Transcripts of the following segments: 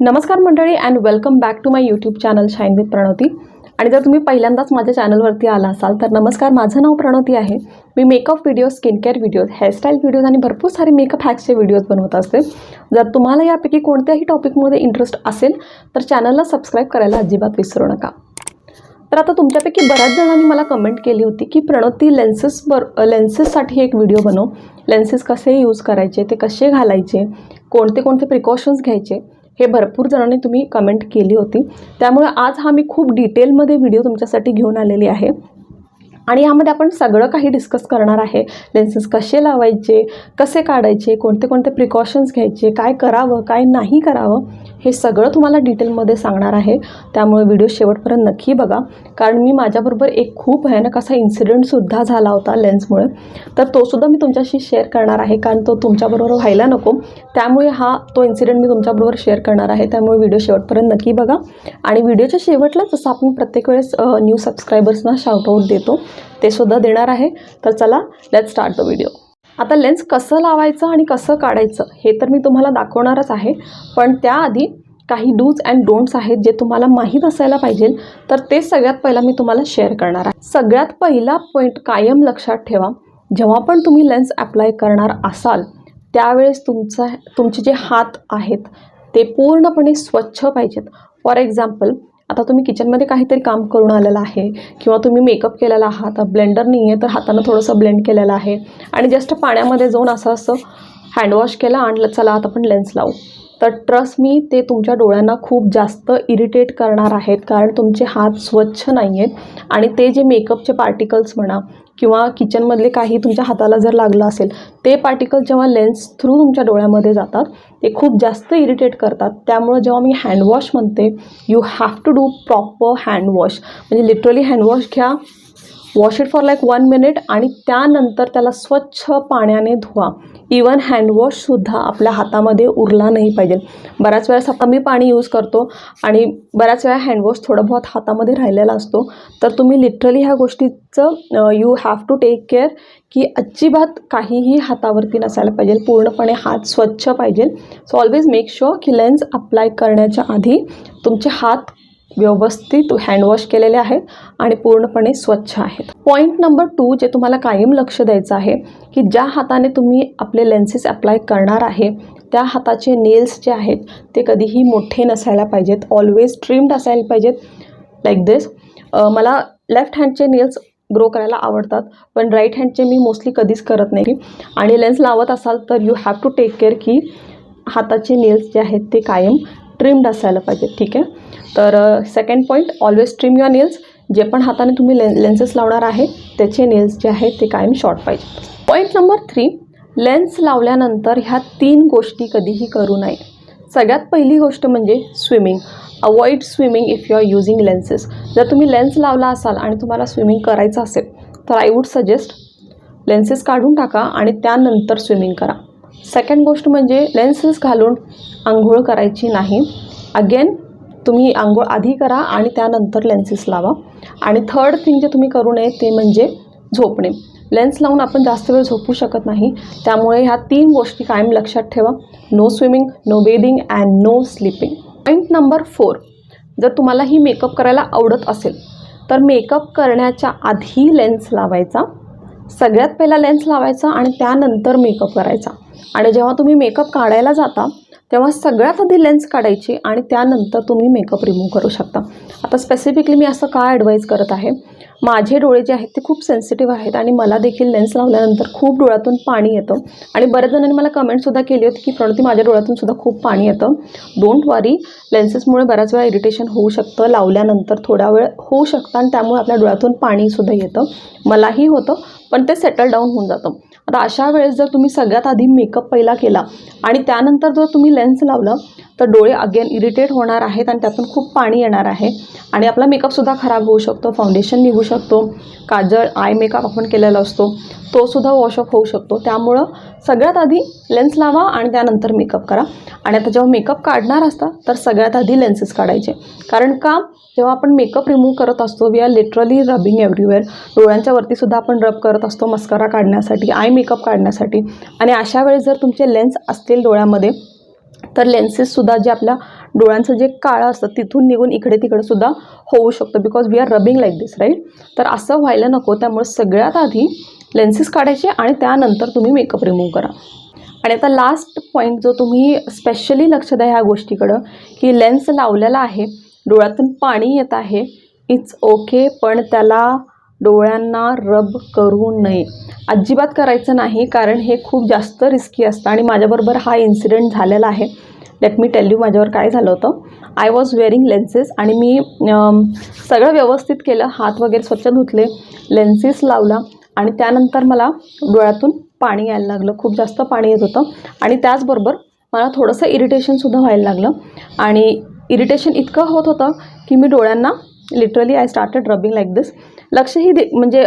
नमस्कार मंडळी and welcome back to my YouTube channel shine with Pranavati आणि जर तुम्ही पहिल्यांदाच माझ्या चॅनलवरती आला असाल तर नमस्कार माझं नाव प्रणवती आहे. मी makeup video skin care videos hairstyle videos आणि भरपूर सारे मेकअप हॅक्सचे व्हिडिओज बनवत असते. जर तुम्हाला यापैकी कोणत्याही टॉपिकमध्ये इंटरेस्ट असेल तर चॅनलला सबस्क्राईब करायला अजिबात विसरू नका. तर आता तुमच्यापैकी बऱ्याच जणांनी मला कमेंट केली होती की प्रणती लेन्सेस बर लेन्सेससाठी एक व्हिडिओ बनव. लेन्सेस कसे यूज करायचे ते कसे घालायचे कोणते कोणते प्रिकॉशन्स घ्यायचे? हे भरपूर जणांनी तुम्ही कमेंट केली होती. त्यामुळे आज हा मी खूप डिटेलमध्ये व्हिडिओ तुमच्यासाठी घेऊन आलेली आहे. आणि यामध्ये आपण सगळं काही डिस्कस करणार आहे. लेन्सेस कसे लावायचे कसे काढायचे कोणते कोणते प्रिकॉशन्स घ्यायचे काय करावं काय नाही करावं हे सगळं तुम्हाला डिटेलमध्ये सांगणार आहे. त्यामुळे व्हिडिओ शेवटपर्यंत नक्की बघा. कारण मी माझ्याबरोबर एक खूप भयानक असा इन्सिडेंटसुद्धा झाला होता लेन्समुळे तर तोसुद्धा मी तुमच्याशी शेअर करणार आहे. कारण तो तुमच्याबरोबर व्हायला नको. त्यामुळे हा तो इन्सिडेंट मी तुमच्याबरोबर शेअर करणार आहे. त्यामुळे व्हिडिओ शेवटपर्यंत नक्की बघा. आणि व्हिडिओच्या शेवटला जसं आपण प्रत्येक वेळेस न्यू सबस्क्रायबर्सना शाउटआउट देतो ते सुद्धा देणार आहे. तर चला लेट स्टार्ट द व्हिडिओ आता लेन्स कसं लावायचं आणि कसं काढायचं हे तर मी तुम्हाला दाखवणारच आहे. पण त्याआधी काही डूज अँड डोंट्स आहेत जे तुम्हाला माहीत असायला पाहिजे तर ते सगळ्यात पहिला मी तुम्हाला शेअर करणार आहे. सगळ्यात पहिला पॉईंट कायम लक्षात ठेवा. जेव्हा पण तुम्ही लेन्स अप्लाय करणार असाल त्यावेळेस तुमचा तुमचे जे हात आहेत ते पूर्णपणे स्वच्छ पाहिजेत. फॉर एक्झाम्पल आता तुम्ही किचनमध्ये काहीतरी काम करून आलेलं आहे किंवा तुम्ही मेकअप केलेला आहात ब्लेंडर नाही आहे तर हातानं थोडंसं ब्लेंड केलेलं आहे. आणि जस्ट पाण्यामध्ये जाऊन असं असं हँडवॉश केला आणि चला आता आपण लेन्स लावू. तर ट्रस्ट मी ते तुमच्या डोळ्यांना खूप जास्त इरिटेट करणार आहेत कारण तुमचे हात स्वच्छ नाही आहेत आणि ते जे मेकअपचे पार्टिकल्स म्हणा किंवा किचनमधले काही तुमच्या हाताला जर लागलं असेल ते पार्टिकल जेव्हा लेन्स थ्रू तुमच्या डोळ्यामध्ये जातात ते खूप जास्त इरिटेट करतात. त्यामुळं जेव्हा मी हँडवॉश म्हणते you have to do proper handwash म्हणजे लिटरली हँडवॉश घ्या. Wash it for like one minute आणि त्यानंतर त्याला स्वच्छ पाण्याने धुवा. इवन हँडवॉशसुद्धा आपल्या हातामध्ये उरला नाही पाहिजे. बऱ्याच वेळेस कमी पाणी यूज करतो आणि बऱ्याच वेळा हँडवॉश थोडं बहुत हातामध्ये राहिलेला असतो. तर तुम्ही लिटरली ह्या गोष्टीचं you have to take care की अजिबात काहीही हातावरती नसायला पाहिजे. पूर्णपणे हात स्वच्छ पाहिजे. सो ऑलवेज मेक शुअर की लेन्स अप्लाय करण्याच्या आधी तुमचे हात व्यवस्थित हँडवॉश केलेले आहेत आणि पूर्णपणे स्वच्छ आहेत. पॉईंट नंबर टू जे तुम्हाला कायम लक्ष द्यायचं आहे की ज्या हाताने तुम्ही आपले लेन्सेस अप्लाय करणार आहे त्या हाताचे नेल्स जे आहेत ते कधीही मोठे नसायला पाहिजेत. ऑलवेज ट्रिम्ड असायला पाहिजेत. लाईक दिस मला लेफ्ट हँडचे नेल्स ग्रो करायला आवडतात पण राईट हँडचे मी मोस्टली कधीच करत नाही. आणि लेन्स लावत असाल तर you have to take care की हाताचे नेल्स जे आहेत ते कायम ट्रिम्ड असायला पाहिजेत. ठीक आहे? तर second point always trim your nails जे पण हाताने तुम्ही ले लेन्सेस लावणार आहे त्याचे नेल्स जे आहेत ते कायम शॉर्ट पाहिजे. पॉईंट नंबर थ्री लेन्स लावल्यानंतर ह्या तीन गोष्टी कधीही करू नये. सगळ्यात पहिली गोष्ट म्हणजे swimming avoid swimming if you are using lenses जर तुम्ही लेन्स लावला असाल आणि तुम्हाला स्विमिंग करायचं असेल तर आय वूड सजेस्ट लेन्सेस काढून टाका आणि त्यानंतर स्विमिंग करा. सेकंड गोष्ट म्हणजे लेन्सेस घालून आंघोळ करायची नाही. अगेन तुम्ही आंघोळ आधी करा आणि त्यानंतर लेन्सेस लावा. आणि थर्ड थिंग जे तुम्ही करू नये ते म्हणजे झोपणे. लेन्स लावून आपण जास्त वेळ झोपू शकत नाही. त्यामुळे ह्या तीन गोष्टी कायम लक्षात ठेवा. No swimming no bathing and no sleeping point number four जर तुम्हाला ही मेकअप करायला आवडत असेल तर मेकअप करण्याच्या आधी लेन्स लावायचा. सगळ्यात पहिला लेन्स लावायचा आणि त्यानंतर मेकअप करायचा. आणि जेव्हा तुम्ही मेकअप काढायला जाता तेव्हा सगळ्यात आधी लेन्स काढायची आणि त्यानंतर तुम्ही मेकअप रिमूव्ह करू शकता. आता स्पेसिफिकली मी असं का ॲडवाईज करत आहे? माझे डोळे जे आहेत ते खूप सेन्सिटिव्ह आहेत आणि मला देखील लेन्स लावल्यानंतर खूप डोळ्यातून पाणी येतं. आणि बऱ्याच जणांनी मला कमेंटसुद्धा केली होती की प्रणती माझ्या डोळ्यातून सुद्धा खूप पाणी येतं. डोंट वरी लेन्सेसमुळे बऱ्याच वेळा इरिटेशन होऊ शकतं. लावल्यानंतर थोडा वेळ होऊ शकतं आणि त्यामुळे आपल्या डोळ्यातून पाणीसुद्धा येतं. मलाही होतं पण ते सेटल डाऊन होऊन जातं. आता अशा वेळेस जर तुम्ही सगळ्यात आधी मेकअप पहिला केला आणि त्यानंतर जर तुम्ही लेन्स लावलं तर डोळे अगेन इरिटेट होणार आहेत आणि त्यातून खूप पाणी येणार आहे. आणि आपला मेकअपसुद्धा खराब होऊ शकतो फाउंडेशन निघू शकतो काजळ आय मेकअप आपण केलेला असतो तोसुद्धा वॉशअप होऊ शकतो. त्यामुळं सगळ्यात आधी लेन्स लावा आणि त्यानंतर मेकअप करा. आणि आता जेव्हा मेकअप काढणार असता तर सगळ्यात आधी लेन्सेस काढायचे. कारण का? जेव्हा आपण मेकअप रिमूव्ह करत असतो we are literally rubbing everywhere डोळ्यांच्या वरतीसुद्धा आपण रब करत असतो मस्करा काढण्यासाठी आय मेकअप काढण्यासाठी. आणि अशा वेळेस जर तुमचे लेन्स असतील डोळ्यामध्ये तर लेन्सेससुद्धा जे आपल्या डोळ्यांचं जे काळं असतं तिथून निघून इकडे तिकडे सुद्धा होऊ शकतं. Because we are rubbing like this right तर असं व्हायला नको. त्यामुळे सगळ्यात आधी लेन्सेस काढायचे आणि त्यानंतर तुम्ही मेकअप रिमूव्ह करा. आणि आता लास्ट पॉईंट जो तुम्ही स्पेशली लक्ष द्या ह्या गोष्टीकडं की लेन्स लावलेला आहे डोळ्यातून पाणी येत आहे इट्स ओके पण त्याला डोळ्यांना रब करू नये. अजिबात करायचं नाही कारण हे खूप जास्त रिस्की असतं आणि माझ्याबरोबर हा इन्सिडेंट झालेला आहे. लेट मी टेल यू माझ्यावर काय झालं होतं. आय वॉज वेअरिंग लेन्सेस आणि मी सगळं व्यवस्थित केलं. हात वगैरे स्वच्छ धुतले लेन्सेस लावला आणि त्यानंतर मला डोळ्यातून पाणी यायला लागलं. खूप जास्त पाणी येत होतं आणि त्याचबरोबर मला थोडंसं इरिटेशनसुद्धा व्हायला लागलं. आणि इरिटेशन इतकं होत होतं की मी डोळ्यांना literally I started rubbing like this लक्षही दे म्हणजे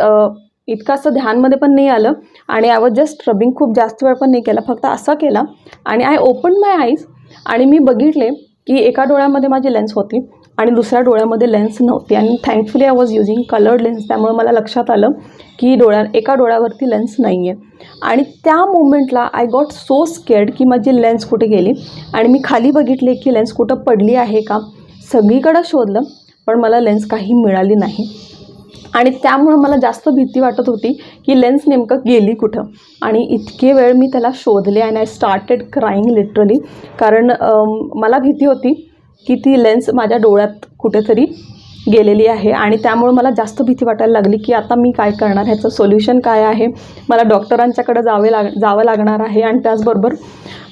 इतकं असं ध्यानमध्ये पण नाही आलं. आणि आय वॉज जस्ट रबिंग खूप जास्त वेळ पण नाही केला. फक्त असं केला. आणि आय ओपन माय आईज आणि मी बघितले की एका डोळ्यामध्ये माझी लेन्स होती आणि दुसऱ्या डोळ्यामध्ये लेन्स नव्हती. आणि thankfully I was using coloured lens त्यामुळे मला लक्षात आलं की डोळ्या एका डोळ्यावरती लेन्स नाही आहे आणि त्या मोमेंटला आय गॉट सो स्केअर्ड की माझी लेन्स कुठे गेली? आणि मी खाली बघितले की लेन्स कुठं पडली आहे का? सगळीकडं शोधलं पण मला लेन्स काही मिळाली नाही. आणि त्यामुळं मला जास्त भीती वाटत होती की लेन्स नेमकं गेली कुठं. आणि इतके वेळ मी त्याला शोधले आणि आय स्टार्टेड क्राईंग लिटरली कारण मला भीती होती की ती लेन्स माझ्या डोळ्यात कुठेतरी गेलेली आहे. आणि त्यामुळे मला जास्त भीती वाटायला लागली की आता मी काय करणार? ह्याचं सोल्युशन काय आहे? मला डॉक्टरांच्याकडे जावे लाग जावं लागणार आहे आणि त्याचबरोबर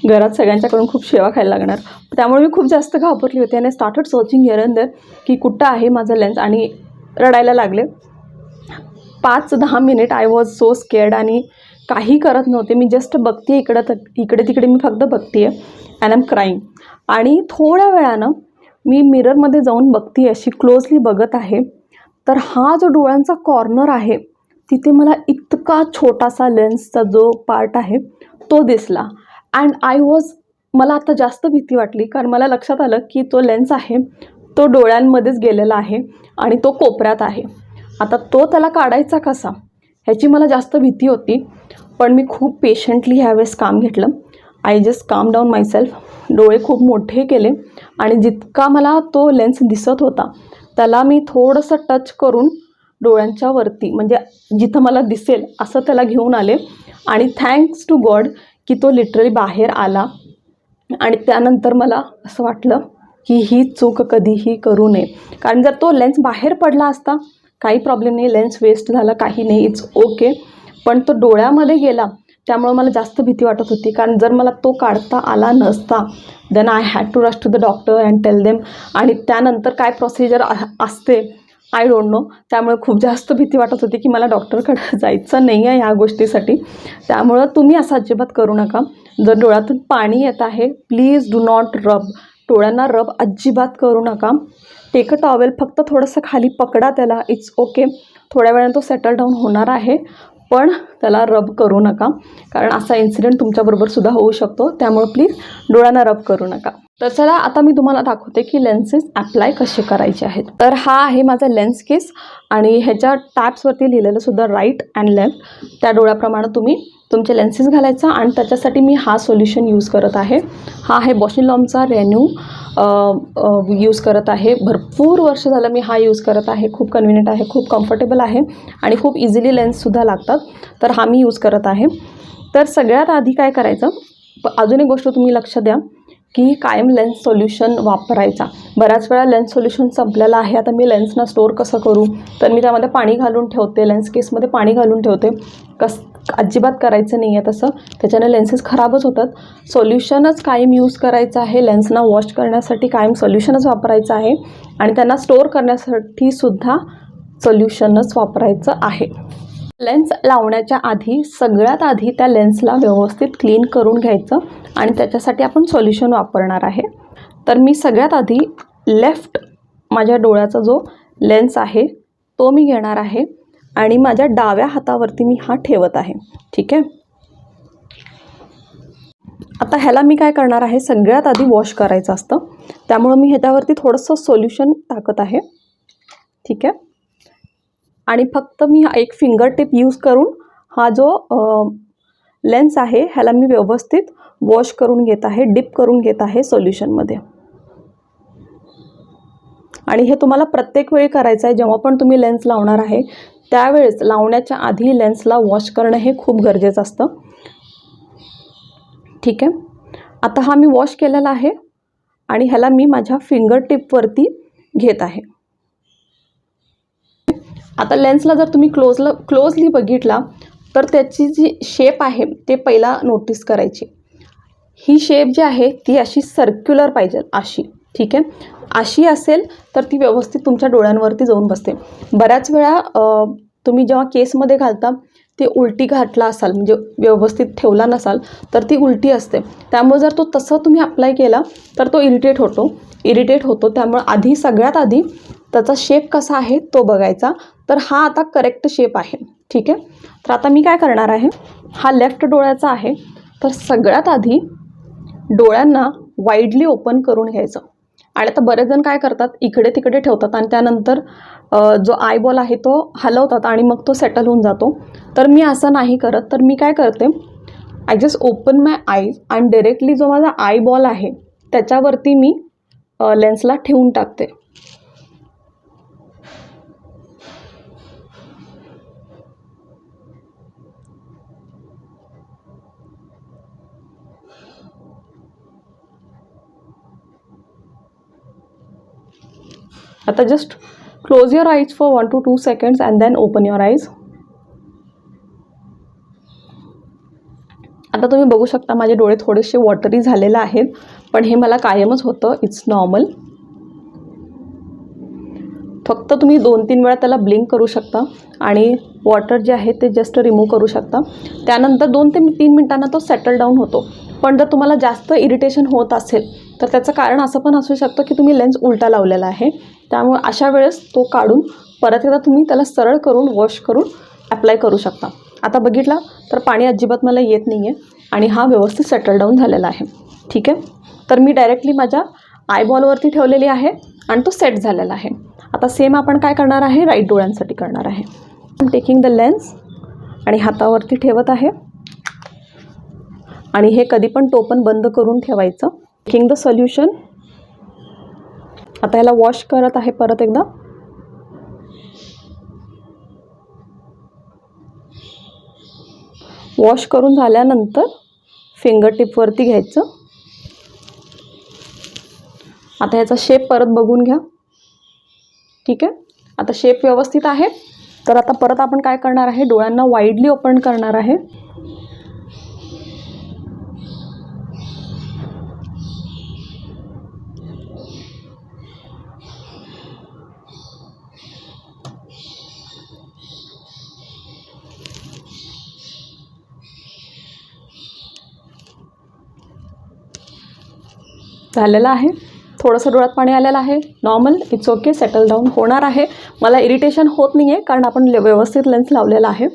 घरात सगळ्यांच्याकडून खूप सेवा खायला लागणार. त्यामुळे मी खूप जास्त घाबरली होती आणि स्टार्टेड सर्चिंग हिअर अँड की कुठं आहे माझं लेन्स? आणि रडायला लागले. पाच दहा minute I was so scared आणि काही करत नव्हते. मी जस्ट बघते इकडं तर इकडे तिकडे मी फक्त बघते आहे अँड एम क्राईंग आणि थोड्या वेळानं मी मिररमध्ये जाऊन बघते अशी क्लोजली बघत आहे. तर हा जो डोळ्यांचा कॉर्नर आहे तिथे मला इतका छोटासा लेन्सचा जो पार्ट आहे तो दिसला. अँड आय वॉज मला आता जास्त भीती वाटली कारण मला लक्षात आलं की तो लेन्स आहे तो डोळ्यांमध्येच गेलेला आहे आणि तो कोपऱ्यात आहे. आता तो त्याला काढायचा कसा? ह्याची मला जास्त भीती होती पण मी खूप पेशंटली ह्यावेळेस काम घेतलं. I just calm down myself डोळे खूप मोठे केले आणि जितका मला तो लेन्स दिसत होता त्याला मी थोडंसं टच करून डोळ्यांच्या वरती म्हणजे जिथं मला दिसेल असं त्याला घेऊन आले. आणि थँक्स टू गॉड की तो लिटरली बाहेर आला. आणि त्यानंतर मला असं वाटलं की ही चूक कधीही करू नये. कारण जर तो लेन्स बाहेर पडला असता काही प्रॉब्लेम नाही लेन्स वेस्ट झाला काही नाही इट्स ओके पण तो डोळ्यामध्ये गेला त्यामुळे मला जास्त भीती वाटत होती. कारण जर मला तो काढता आला नसता then I had to rush to the doctor and tell them आणि त्यानंतर काय प्रोसिजर असते आय डोंट नो त्यामुळे खूप जास्त भीती वाटत होती की मला डॉक्टरकडे जायचं नाही आहे ह्या गोष्टीसाठी. त्यामुळं तुम्ही असं अजिबात करू नका. जर डोळ्यातून पाणी येत आहे प्लीज डू नॉट रब डोळ्यांना रब अजिबात करू नका. टेक अ टॉवेल फक्त थोडंसं खाली पकडा त्याला. इट्स ओके थोड्या वेळाने तो सेटल डाऊन होणार आहे पण त्याला रब करू नका. कारण असा इन्सिडेंट तुमच्याबरोबर सुद्धा होऊ शकतो. त्यामुळे प्लीज डोळ्यांना रब करू नका. तर चला आता मी तुम्हाला दाखवते की लेन्सेस अप्लाय कसे करायचे आहेत. तर हा आहे माझा लेन्स केस आणि ह्याच्या टॅप्सवरती लिहिलेलं सुद्धा राईट अँड लेफ्ट त्या डोळ्याप्रमाणे तुम्ही तुमचे लेन्सेस घालायचा आणि त्याच्यासाठी मी हा सोल्युशन यूज करत आहे. हा आहे बॉशिलॉमचा रेन्यू यूज करत आहे. भरपूर वर्ष झालं मी हा यूज करत आहे. खूप कन्व्हिनियंट आहे खूप कम्फर्टेबल आहे आणि खूप इझिली लेन्ससुद्धा लागतात. तर हा मी यूज करत आहे. तर सगळ्यात आधी काय करायचं? अजून एक गोष्ट तुम्ही लक्ष द्या की कायम लेन्स सोल्युशन वापरायचा. बऱ्याच वेळा लेन्स सोल्युशन संपलेलं आहे. आता मी लेन्सना स्टोअर कसं करू? तर मी त्यामध्ये पाणी घालून ठेवते लेन्स केसमध्ये पाणी घालून ठेवते. कस अजिबात करायचं नाही आहे तसं. त्याच्याने लेन्सेस खराबच होतात. सोल्युशनच कायम यूज करायचं आहे. लेन्सना वॉश करण्यासाठी कायम सोल्युशनच वापरायचं आहे. आणि त्यांना स्टोअर करण्यासाठी सुद्धा सोल्युशनच वापरायचं आहे. लेन्स लावण्याच्या आधी सगळ्यात आधी त्या लेन्सला व्यवस्थित क्लीन करून घ्यायचं आणि त्याच्यासाठी आपण सोल्युशन वापरणार आहे. तर मी सगळ्यात आधी लेफ्ट माझ्या डोळ्याचा जो लेन्स आहे तो मी घेणार आहे. आणि माझ्या डाव्या हातावरती मी हा ठेवत आहे. ठीक आहे? आता ह्याला मी काय करणार आहे? सगळ्यात आधी वॉश करायचं असतं. त्यामुळं मी ह्याच्यावरती थोडंसं सोल्युशन टाकत आहे. ठीक आहे? आणि फक्त मी हा एक फिंगर टिप यूज करून हा जो लेन्स आहे ह्याला मी व्यवस्थित वॉश करून घेत आहे डिप करून घेत आहे सोल्युशनमध्ये आणि हे तुम्हाला प्रत्येक वेळी करायचं आहे. जेव्हा पण तुम्ही लेन्स लावणार आहे त्यावेळेस लावण्याच्या आधी लेन्सला वॉश करणं हे खूप गरजेचं असतं. ठीक आहे? आता हा मी वॉश केलेला आहे आणि ह्याला मी माझ्या फिंगर टिपवरती घेत आहे. आता लेन्सला जर तुम्ही क्लोजला क्लोजली बघितला तर त्याची जी शेप आहे ते पहिला नोटीस करायची. ही शेप जी आहे ती अशी सर्क्युलर पाहिजे अशी. ठीक आहे? अशी असेल तर ती व्यवस्थित तुमच्या डोळ्यांवरती जाऊन बसते. बऱ्याच वेळा तुम्ही जेव्हा केसमध्ये घालता ते उलटी घातला असाल म्हणजे व्यवस्थित ठेवला नसाल तर ती उलटी असते. त्यामुळे जर तो तसं तुम्ही अप्लाय केला तर तो इरिटेट होतो. इरिटेट होतो. त्यामुळे आधी सगळ्यात आधी त्याचा शेप कसा आहे तो बघायचा. तर हा आता करेक्ट शेप आहे. ठीक आहे? तर आता मी काय करणार आहे? हा लेफ्ट डोळ्याचा आहे. तर सगळ्यात आधी डोळ्यांना वाईडली ओपन करून घ्यायचं. आणि आता बरेच जण काय करतात इकडे तिकडे ठेवतात आणि त्यानंतर जो आयबॉल आहे तो हलवतात आणि मग तो सेटल होऊन जातो. तर मी असं नाही करत. तर मी काय करते I just open my eyes आणि डिरेक्टली जो माझा आय बॉल आहे त्याच्यावरती मी लेन्सला ठेवून टाकते. आता just close your eyes for one two two seconds and then open your eyes आता तुम्ही बघू शकता माझे डोळे थोडेसे वॉटरी झालेले आहेत पण हे मला कायमच होतं. इट्स नॉर्मल फक्त तुम्ही दोन तीन वेळा त्याला ब्लिंक करू शकता आणि वॉटर जे आहे ते जस्ट रिमूव्ह करू शकता. त्यानंतर दोन ते तीन मिनटांना तो सेटल डाऊन होतो. पण जर तुम्हाला जास्त इरिटेशन होत असेल तर त्याचं कारण असं पण असू शकतं की तुम्ही लेन्स उलटा लावलेला आहे. त्यामुळे अशा वेळेस तो काढून परत एकदा तुम्ही त्याला सरळ करून वॉश करून अप्लाय करू शकता. आता बघितला तर पाणी अजिबात मला येत नाही आहे आणि हा व्यवस्थित सेटल डाऊन झालेला आहे. ठीक आहे? तर मी डायरेक्टली माझ्या आयबॉलवरती ठेवलेली आहे आणि तो सेट झालेला आहे. आता सेम आपण काय करणार आहे? राईट डोळ्यांसाठी करणार आहे. टेकिंग द लेन्स आणि हातावरती ठेवत आहे. आणि हे कधी पण टोपन बंद करून ठेवायचं. टेकिंग द सोल्युशन आता याला वॉश करत आहे परत एकदा. वॉश करून झाल्यानंतर फिंगर टिपवरती घ्यायचं. आता याचा शेप परत बघून घ्या. ठीक आहे? आता शेप व्यवस्थित आहे. तर आता परत आपण काय करणार आहे? डोळ्यांना वाईडली ओपन करणार आहे. झालेलं आहे. थोडंसं डोळ्यात पाणी आलेलं आहे. Normal it's okay settle down होणार आहे. मला इरिटेशन होत नाही आहे कारण आपण ले- व्यवस्थित लेन्स लावलेला आहे.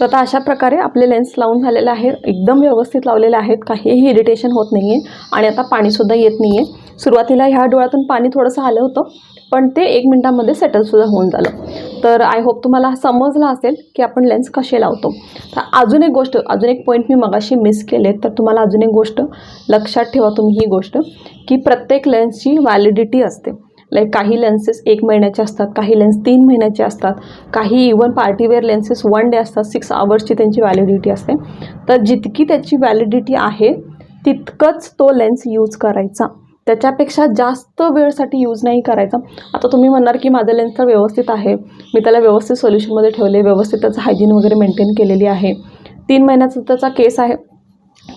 तर आता अशा प्रकारे आपले लेन्स लावून झालेले आहेत. एकदम व्यवस्थित लावलेले आहेत. काहीही इरिटेशन होत नाही आहे आणि आता पाणीसुद्धा येत नाही आहे सुरुवातीला ह्या डोळ्यातून पाणी थोडंसं आलं होतं. पण ते एक मिनटामध्ये सेटलसुद्धा होऊन झालं. तर आय होप तुम्हाला समजलं असेल की आपण लेन्स कसे लावतो. तर अजून एक गोष्ट अजून एक पॉईंट मी मगाशी मिस केले तर तुम्हाला अजून एक गोष्ट लक्षात ठेवा तुम्ही ही गोष्ट की प्रत्येक लेन्सची व्हॅलिडिटी असते. लाईक काही लेन्सेस एक महिन्याचे असतात काही लेन्स तीन महिन्याचे असतात काही even partywear lenses one day असतात सिक्स आवर्सची त्यांची व्हॅलिडिटी असते. तर जितकी त्याची व्हॅलिडिटी आहे तितकंच तो लेन्स यूज करायचा. त्याच्यापेक्षा जास्त वेळसाठी यूज नाही करायचा. आता तुम्ही म्हणणार की माझं लेन्स तर व्यवस्थित आहे. मी त्याला व्यवस्थित सोल्युशनमध्ये ठेवले व्यवस्थित त्याचं हायजीन वगैरे मेंटेन केलेली आहे. तीन महिन्याचा त्याचा केस आहे.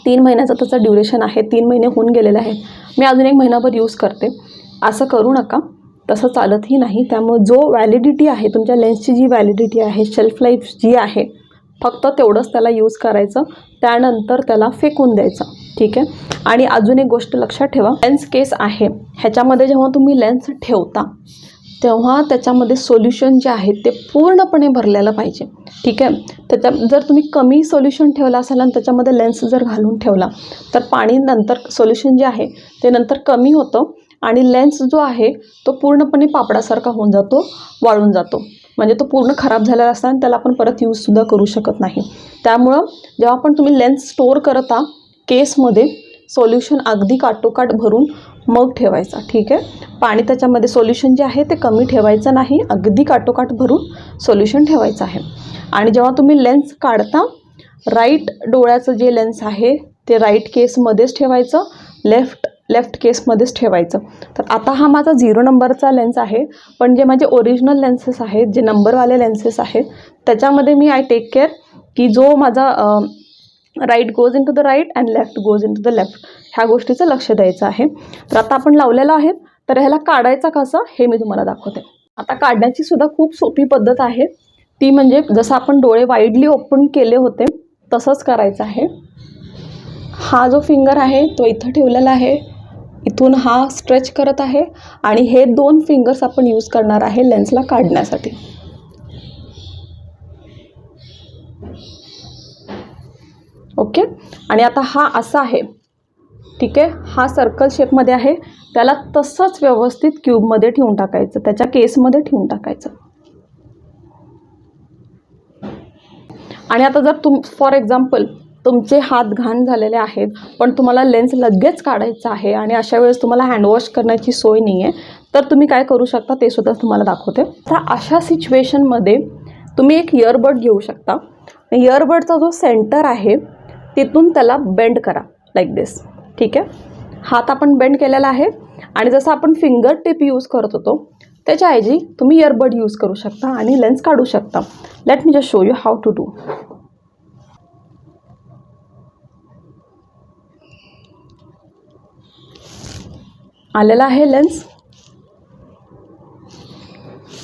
तीन महिन्याचा त्याचा ड्युरेशन आहे. तीन महिने होऊन गेलेले आहेत. मी अजून एक महिनाभर यूज करते. असं करू नका. तसं चालतही नाही. त्यामुळे जो व्हॅलिडिटी आहे तुमच्या लेन्सची जी व्हॅलिडिटी आहे शेल्फ लाईफ जी आहे फक्त तेवढंच त्याला यूज करायचं त्यानंतर त्याला फेकून द्यायचं ठीक आहे? आणि अजून एक गोष्ट लक्षात ठेवा लेन्स केस आहे. ह्याच्यामध्ये जेव्हा तुम्ही लेन्स ठेवता तेव्हा त्याच्यामध्ये सोल्युशन जे आहे ते पूर्णपणे भरलेलं पाहिजे ठीक आहे? त्याच्या जर तुम्ही कमी सोल्युशन ठेवलं असाल आणि त्याच्यामध्ये लेन्स जर घालून ठेवला तर पाणी नंतर सोल्युशन जे आहे ते नंतर कमी होतं आणि लेन्स जो आहे तो पूर्णपणे पापडासारखा होऊन जातो वाळून जातो. म्हणजे तो पूर्ण खराब झालेला असता आणि त्याला आपण परत यूजसुद्धा करू शकत नाही. त्यामुळं जेव्हा आपण तुम्ही लेन्स स्टोअर करता केसमध्ये सोल्युशन अगदी काटोकाट भरून मग ठेवायचा ठीक आहे? पाणी त्याच्यामध्ये सोल्युशन जे आहे ते कमी ठेवायचं नाही अगदी काटोकाट भरून सोल्युशन ठेवायचं आहे. आणि जेव्हा तुम्ही लेन्स काढता राईट डोळ्याचं जे लेन्स आहे ते राईट केसमध्येच ठेवायचं लेफ्ट लेफ्ट केसमध्येच ठेवायचं. तर आता हा माझा झिरो नंबरचा लेन्स आहे. पण जे माझे ओरिजिनल लेन्सेस आहेत जे नंबरवाले लेन्सेस आहेत त्याच्यामध्ये मी आय टेक केअर की जो माझा right goes in to the right and left goes in to the left ह्या गोष्टीचं लक्ष द्यायचं आहे. तर आता आपण लावलेलं आहे. तर ह्याला काढायचा कसा हे मी तुम्हाला दाखवते. आता काढण्याची सुद्धा खूप सोपी पद्धत आहे. ती म्हणजे जसं आपण डोळे वाईडली ओपन केले होते तसंच करायचं आहे. हा जो फिंगर आहे तो इथं ठेवलेला आहे. इथून हा स्ट्रेच करत आहे आणि हे दोन फिंगर्स आपण यूज करणार आहे लेन्सला काढण्यासाठी. ओके आणि आता हा असा आहे. ठीक आहे? हा सर्कल शेपमध्ये आहे. त्याला तसंच व्यवस्थित क्यूबमध्ये ठेवून टाकायचं. त्याच्या केसमध्ये ठेवून टाकायचं. आणि आता जर तुम फॉर एक्झाम्पल तुमचे हात घाण झालेले आहेत पण तुम्हाला लेन्स लगेच काढायचा आहे आणि अशा वेळेस तुम्हाला हँडवॉश करण्याची सोय नाही आहे तर तुम्ही काय करू शकता ते सुद्धा तुम्हाला दाखवते. तर अशा सिच्युएशनमध्ये तुम्ही एक इयरबड घेऊ शकता. इयरबडचा जो सेंटर आहे तिथून त्याला बेंड करा लाईक दिस ठीक आहे? हात आपण बेंड केलेला आहे आणि जसं आपण फिंगर टिप यूज करत होतो त्याच्याऐवजी तुम्ही इयरबड यूज करू शकता आणि लेन्स काढू शकता. Let me just show you how to do आलेला आहे लेन्स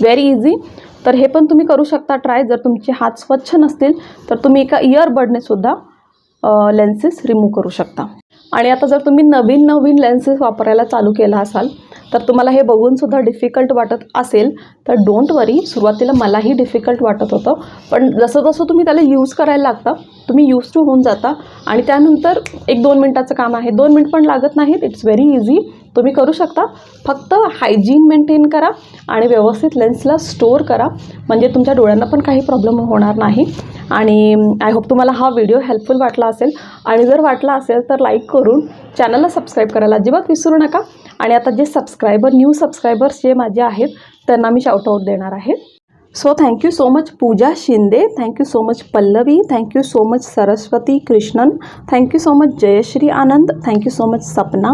व्हेरी इझी तर हे पण तुम्ही करू शकता ट्राय जर तुमचे हात स्वच्छ नसतील तर तुम्ही एका इयरबडने सुद्धा लेन्सेस रिमूव्ह करू शकता. आणि आता जर तुम्ही नवीन नवीन लेन्सेस वापरायला चालू केला असाल तर तुम्हाला हे बघूनसुद्धा डिफिकल्ट वाटत असेल तर डोंट वरी सुरुवातीला मलाही डिफिकल्ट वाटत होतं. पण जसं जसं तुम्ही त्याला यूज करायला लागता तुम्ही यूज टू होऊन जाता. आणि त्यानंतर एक दोन मिनटाचं काम आहे. दोन मिनिट पण लागत नाहीत. इट्स व्हेरी इझी तुम्ही करू शकता. फक्त हायजीन मेंटेन करा आणि व्यवस्थित लेन्सला स्टोअर करा. म्हणजे तुमच्या डोळ्यांना पण काही प्रॉब्लेम होणार नाही. आणि आय होप तुम्हाला हा व्हिडिओ हेल्पफुल वाटला असेल. आणि जर वाटला असेल तर लाईक करून चॅनलला सबस्क्राईब करायला अजिबात विसरू नका. आणि आता जे सबस्क्रायबर न्यू सबस्क्रायबर्स जे माझे आहेत त्यांना मी शाउटआउट देणार आहे. So thank you so much Pooja Shinde. Thank you so much Pallavi. Thank you so much Saraswati Krishnan. Thank you so much Jayashree Anand. Thank you so much Sapna.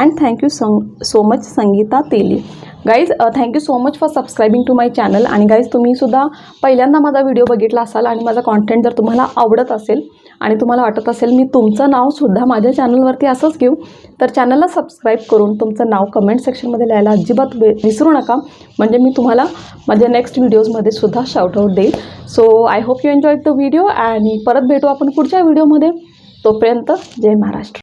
And thank you सं so much Sangeeta Teli. Guys thank you so much for subscribing to my channel आणि guys तुम्हीसुद्धा पहिल्यांदा माझा video बघितला असाल आणि माझा content जर तुम्हाला आवडत असेल आणि तुम्हाला वाटत असेल मी तुमचं नावसुद्धा माझ्या चॅनलवरती असंच घेऊ तर चॅनलला सबस्क्राईब करून तुमचं नाव कमेंट सेक्शनमध्ये लिहायला अजिबात विसरू नका. म्हणजे मी तुम्हाला माझ्या नेक्स्ट व्हिडिओजमध्ये सुद्धा शाउटआउट देईल. So I hope you enjoy the video आणि परत भेटू आपण पुढच्या व्हिडिओमध्ये तोपर्यंत जय महाराष्ट्र.